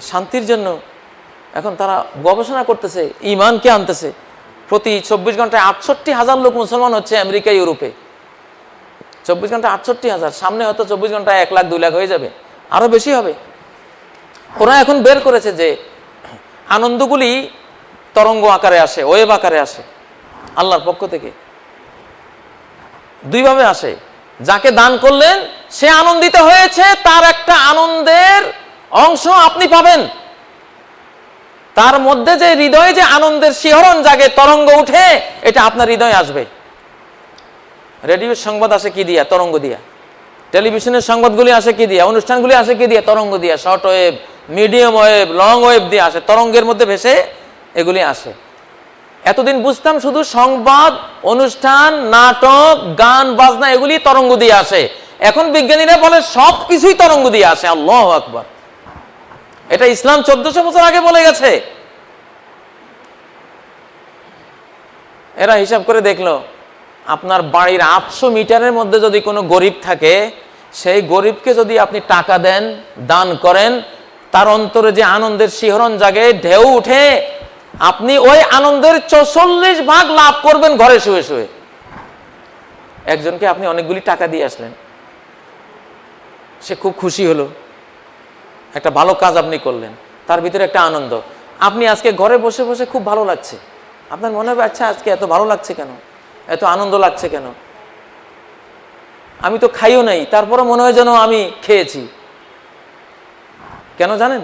শান্তির জন্য এখন তারা গবেষণা করতেছে ইমানকে আনতেছে। প্রতি চব্বিশ ঘন্টায় আটষট্টি হাজার লোক মুসলমান হচ্ছে আমেরিকা, ইউরোপে। চব্বিশ ঘণ্টা আটষট্টি হাজার, সামনে হয়তো চব্বিশ ঘন্টায় এক লাখ, দুই লাখ হয়ে যাবে। আরও বেশি হবে। ওরা এখন বের করেছে যে আনন্দগুলি তরঙ্গ আকারে আসে, ওয়েব আকারে আসে, আল্লাহর পক্ষ থেকে। দুইভাবে আসে। যাকে দান করলেন, সে আনন্দিত হয়েছে, তার একটা আনন্দের অংশ আপনি পাবেন। তার মধ্যে যে হৃদয়ে যে আনন্দের শিহরণ জাগে, তরঙ্গ উঠে, এটা আপনার হৃদয়ে আসবে। রেডিওর সংবাদ আসে কি দিয়া? তরঙ্গ দিয়া। টেলিভিশনের সংবাদগুলি আসে কি দিয়া? অনুষ্ঠানগুলি আসে কি দিয়া? তরঙ্গ দিয়া। Short wave, medium wave, long wave দিয়ে আসে। তরঙ্গের মধ্যে ভেসে এগুলি আসে। এতদিন বুঝতাম শুধু সংবাদ, অনুষ্ঠান, নাটক, গান, বাজনা, এগুলি তরঙ্গ দিয়ে আসে। এখন বিজ্ঞানীরা বলে সব কিছুই তরঙ্গ দিয়ে আসে। আল্লাহ আকবর। এটা ইসলাম চোদ্দশো বছর আগে বলে গেছে। এরা হিসাব করে দেখল, আপনার বাড়ির আটশো মিটারের মধ্যে যদি কোনো গরিব থাকে, সেই গরিবকে যদি আপনি টাকা দেন, দান করেন, তার অন্তরে যে আনন্দের শিহরণ জাগে, ঢেউ উঠে, আপনি ওই আনন্দের চৌচল্লিশ ভাগ লাভ করবেন ঘরে শুয়ে শুয়ে। একজনকে আপনি অনেকগুলি টাকা দিয়ে আসলেন। সে খুব খুশি হলো। একটা ভালো কাজ আপনি করলেন, তার ভিতরে একটা আনন্দ। আপনি আজকে ঘরে বসে বসে খুব ভালো লাগছে। আপনার মনে হবে আচ্ছা আজকে এত ভালো লাগছে কেন? এত আনন্দ লাগছে কেন? আমি তো খাইও নাই তারপরে মনে হয় যেন আমি খেয়েছি। কেন জানেন?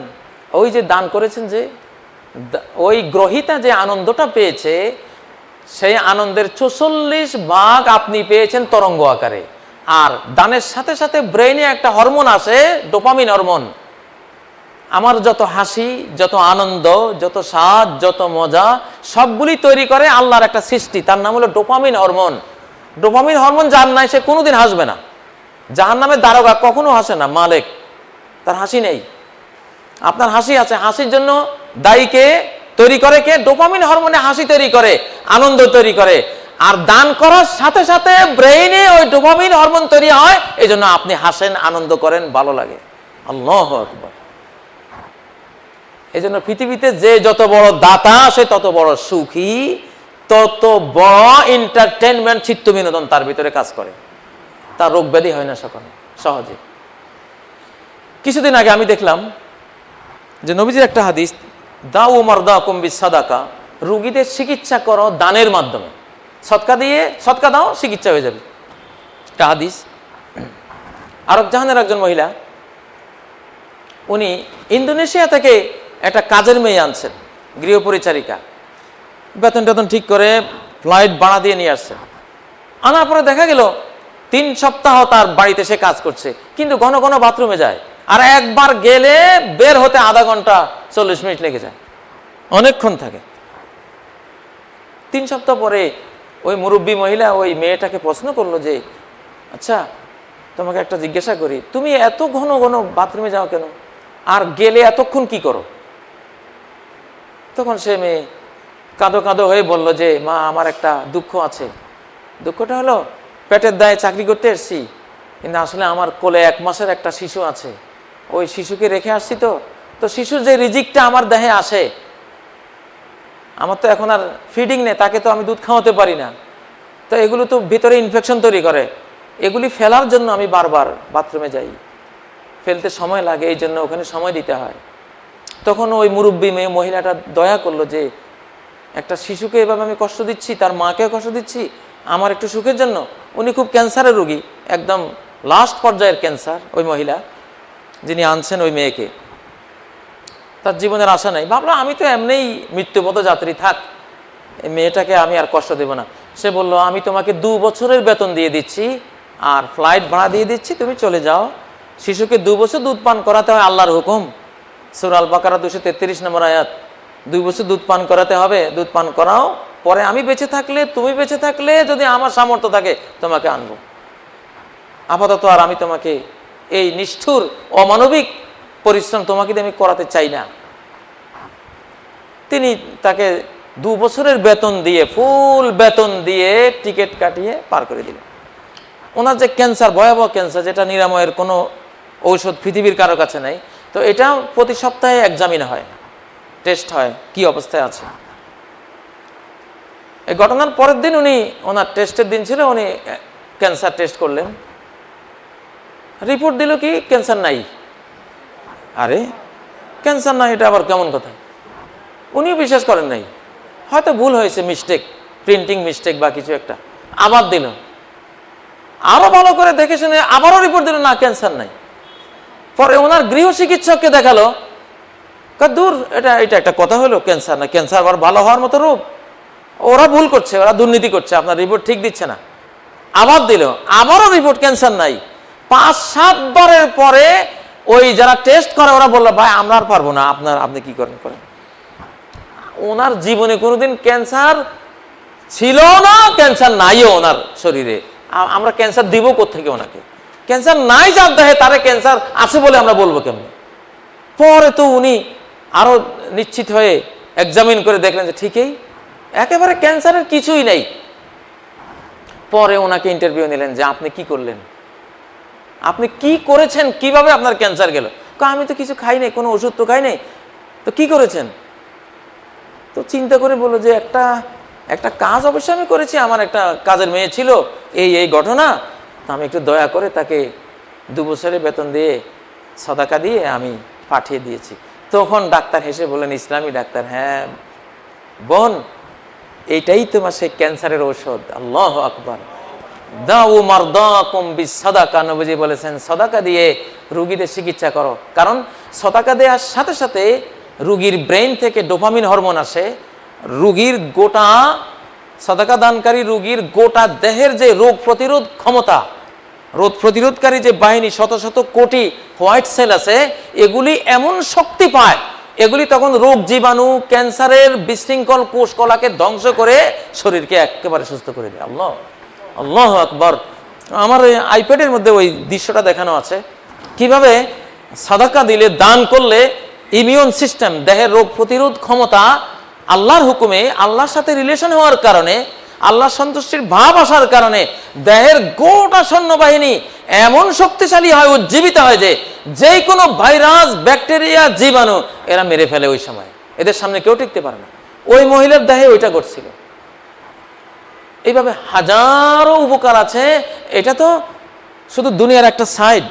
ওই যে দান করেছেন যে ওই গ্রহিতা যে আনন্দটা পেয়েছে, সেই আনন্দের চৌচল্লিশ ভাগ আপনি পেয়েছেন তরঙ্গ আকারে। আর দানের সাথে সাথে ব্রেইনে একটা হরমোন আসে, ডোপামিন হরমোন। আমার যত হাসি, যত আনন্দ, যত স্বাদ, যত মজা, সবগুলি তৈরি করে আল্লাহর একটা সৃষ্টি। তার নাম হলো ডোপামিন হরমোন। ডোপামিন হরমোন যার নাই, সে কোনোদিন হাসবে না। যাহার নামে দারোগা কখনো হাসে না, মালেক। তার হাসি নেই। আপনার হাসি আছে, হাসির জন্য দায়ীকে তৈরি করে কে? ডোপামিন হরমোনে হাসি তৈরি করে, আনন্দ তৈরি করে। আর দান করার সাথে সাথে ব্রেইনে ওই ডোপামিন হরমোন তৈরি হয়। এই জন্য আপনি হাসেন, আনন্দ করেন, ভালো লাগে। আল্লাহ আকবার। এই জন্য পৃথিবীতে যে যত বড় দাতা, সে তত বড় সুখী, তত বড় এন্টারটেনমেন্ট চিত্ত বিনোদন তার ভিতরে কাজ করে। তার রোগ ব্যাধি হয় না সকলে, সহজে। কিছুদিন আগে আমি দেখলাম যে নবীজির একটা হাদিস দা দাও মারদা কম্বি সাদাকা রুগীদের চিকিৎসা করো দানের মাধ্যমে। সৎকা দিয়ে সৎকা দাও, চিকিৎসা হয়ে যাবে। একটা হাদিস। আরব জাহানের একজন মহিলা, উনি ইন্দোনেশিয়া থেকে একটা কাজের মেয়ে আনছেন, গৃহপরিচারিকা। বেতন টেতন ঠিক করে ফ্লাইট বাড়া দিয়ে নিয়ে আসছেন আনার পরে দেখা গেল, তিন সপ্তাহ তার বাড়িতে সে কাজ করছে, কিন্তু ঘন ঘন বাথরুমে যায়। আর একবার গেলে বের হতে আধা ঘণ্টা চল্লিশ মিনিট লেগে যায়। অনেকক্ষণ থাকে। তিন সপ্তাহ পরে ওই মুরব্বী মহিলা ওই মেয়েটাকে প্রশ্ন করল যে আচ্ছা তোমাকে একটা জিজ্ঞাসা করি, তুমি এত ঘন ঘন বাথরুমে যাও কেন? আর গেলে এতক্ষণ কি করো? তখন সে মেয়ে কাঁদো কাঁদো হয়ে বলল যে, মা, আমার একটা দুঃখ আছে। দুঃখটা হলো, পেটের দায়ে চাকরি করতে এসছি, কিন্তু আসলে আমার কোলে এক মাসের একটা শিশু আছে। ওই শিশুকে রেখে আসছি তো তো শিশুর যে রিজিকটা আমার দেহে আসে, আমার তো এখন আর ফিডিং নেই, তাকে তো আমি দুধ খাওয়াতে পারি না। তো এগুলো তো ভিতরে ইনফেকশন তৈরি করে। এগুলি ফেলার জন্য আমি বারবার বাথরুমে যাই। ফেলতে সময় লাগে, এই জন্য ওখানে সময় দিতে হয়। তখন ওই মুরব্বী মেয়ে মহিলাটা দয়া করল যে, একটা শিশুকে এভাবে আমি কষ্ট দিচ্ছি, তার মাকেও কষ্ট দিচ্ছি, আমার একটু সুখের জন্য? উনি খুব ক্যান্সারের রোগী, একদম লাস্ট পর্যায়ের ক্যান্সার ওই মহিলা, যিনি আনছেন ওই মেয়েকে। তার জীবনের আশা নাই। ভাবলাম আমি তো এমনিই মৃত্যুপথ যাত্রী, থাক, এই মেয়েটাকে আমি আর কষ্ট দেব না। সে বলল, আমি তোমাকে দু বছরের বেতন দিয়ে দিচ্ছি, আর ফ্লাইট ভাড়া দিয়ে দিচ্ছি, তুমি চলে যাও। শিশুকে দু বছর দুধ পান করাতে হয় আল্লাহর হুকুম। সুরাল বাকারা দুশো তেত্রিশ নম্বর আয়াত, দুই বছর দুধ পান করাতে হবে, দুধ পান করাও, পরে আমি বেঁচে থাকলে, তুমি বেঁচে থাকলে, যদি আমার সামর্থ্য থাকে, তোমাকে আনব। আপাতত আর আমি তোমাকে এই নিষ্ঠুর, অমানবিক পরিশ্রম তোমাকে আমি করাতে চাই না। তিনি তাকে দু বছরের বেতন দিয়ে, ফুল বেতন দিয়ে টিকিট কাটিয়ে পার করে দিলেন। ওনার যে ক্যান্সার, ভয়াবহ ক্যান্সার, যেটা নিরাময়ের কোনো ঔষধ পৃথিবীর কারও কাছে নাই তো এটা প্রতি সপ্তাহে এক্সামিন হয় টেস্ট হয়, কি অবস্থায় আছে। এই ঘটনার পরের দিন উনি ওনার টেস্টের দিন ছিল, উনি ক্যান্সার টেস্ট করলেন। রিপোর্ট দিল কি ক্যান্সার নাই। আরে ক্যান্সার নাই এটা আবার কেমন কথা? উনিও বিশ্বাস করেন নাই। হয়তো ভুল হয়েছে মিস্টেক প্রিন্টিং মিস্টেক বা কিছু একটা। আবার দিল। আরও ভালো করে দেখে শুনে আবারও রিপোর্ট দিল, না ক্যান্সার নাই। পরে ওনার গৃহ চিকিৎসককে দেখাল দূর, এটা এটা একটা কথা হলো ক্যান্সার না ক্যান্সার আবার ভালো হওয়ার মতো রোগ। ওরা ভুল করছে, ওরা দুর্নীতি করছে, আপনার রিপোর্ট ঠিক দিচ্ছে না। আবার দিল, আবারও রিপোর্ট ক্যান্সার নাই। পাঁচ সাতবারের পরে ওই যারা টেস্ট করে, ওরা বলল, ভাই, আমরা আর পারব না, আপনার, আপনি কি করেন করেন। ওনার জীবনে কোনোদিন ক্যান্সার ছিল না ক্যান্সার নাইও ওনার শরীরে। আমরা ক্যান্সার দিব থেকে ওনাকে? ক্যান্সার নাই যার দেহে তারে ক্যান্সার আছে বলে আমরা বলব কেমন? পরে তো উনি আরও নিশ্চিত হয়ে এক্সামিন করে দেখলেন যে ঠিকই, একেবারে ক্যান্সারের কিছুই নেই। পরে ওনাকে ইন্টারভিউ নিলেন যে আপনি কি করলেন? আপনি কি করেছেন? কীভাবে আপনার ক্যান্সার গেল? আমি তো কিছু খাই নাই, কোনো ওষুধ তো খাই নাই। তো কি করেছেন? তো চিন্তা করে বলল যে একটা একটা কাজ অবশ্যই আমি করেছি। আমার একটা কাজের মেয়ে ছিল, এই এই ঘটনা। আমি একটু দয়া করে তাকে দু বছরের বেতন দিয়ে সদাকা দিয়ে আমি পাঠিয়ে দিয়েছি। তখন ডাক্তার হেসে বললেন, ইসলামী ডাক্তার হ্যাঁ বোন এইটাই তোমার সেই ক্যান্সারের ঔষধ। আল্লাহ আকবার। দাউ মারদাকুম বিসাদাকা। নবীজি বলেছেন, সদাকা দিয়ে রুগীদের চিকিৎসা করো। কারণ সদাকা দেওয়ার সাথে সাথে রুগীর ব্রেন থেকে ডোপামিন হরমোন আসে। রুগীর গোটা সদাকা দানকারী রুগীর গোটা দেহের যে রোগ প্রতিরোধ ক্ষমতা রোগ প্রতিরোধকারী যে বাহিনী, শত শত কোটি হোয়াইট সেল আছে, এগুলি এমন শক্তি পায়, এগুলি তখন রোগ জীবাণু, ক্যান্সারের বিশৃঙ্খল কোষ কলাকে ধ্বংস করে শরীরকে একেবারে সুস্থ করে দেয়। আল্লাহ আল্লাহ আকবর। আমার আইপ্যাডের মধ্যে ওই দৃশ্যটা দেখানো আছে। কীভাবে সাদাকা দিলে, দান করলে ইমিউন সিস্টেম দেহের রোগ প্রতিরোধ ক্ষমতা আল্লাহর হুকুমে, আল্লাহর সাথে রিলেশন হওয়ার কারণে আল্লাহ সন্তুষ্টির ভাব আসার কারণে দেহের গোটা সৈন্যবাহিনী এমন শক্তিশালী হয়, উজ্জীবিত হয় যে যে কোনো ভাইরাস, ব্যাকটেরিয়া, জীবাণু এরা মেরে ফেলে ওই সময়। এদের সামনে কেউ টিকতে পারে না। ওই মহিলার দেহে ওইটা ঘটছিল। এইভাবে হাজারো উপকার আছে। এটা তো শুধু দুনিয়ার একটা সাইড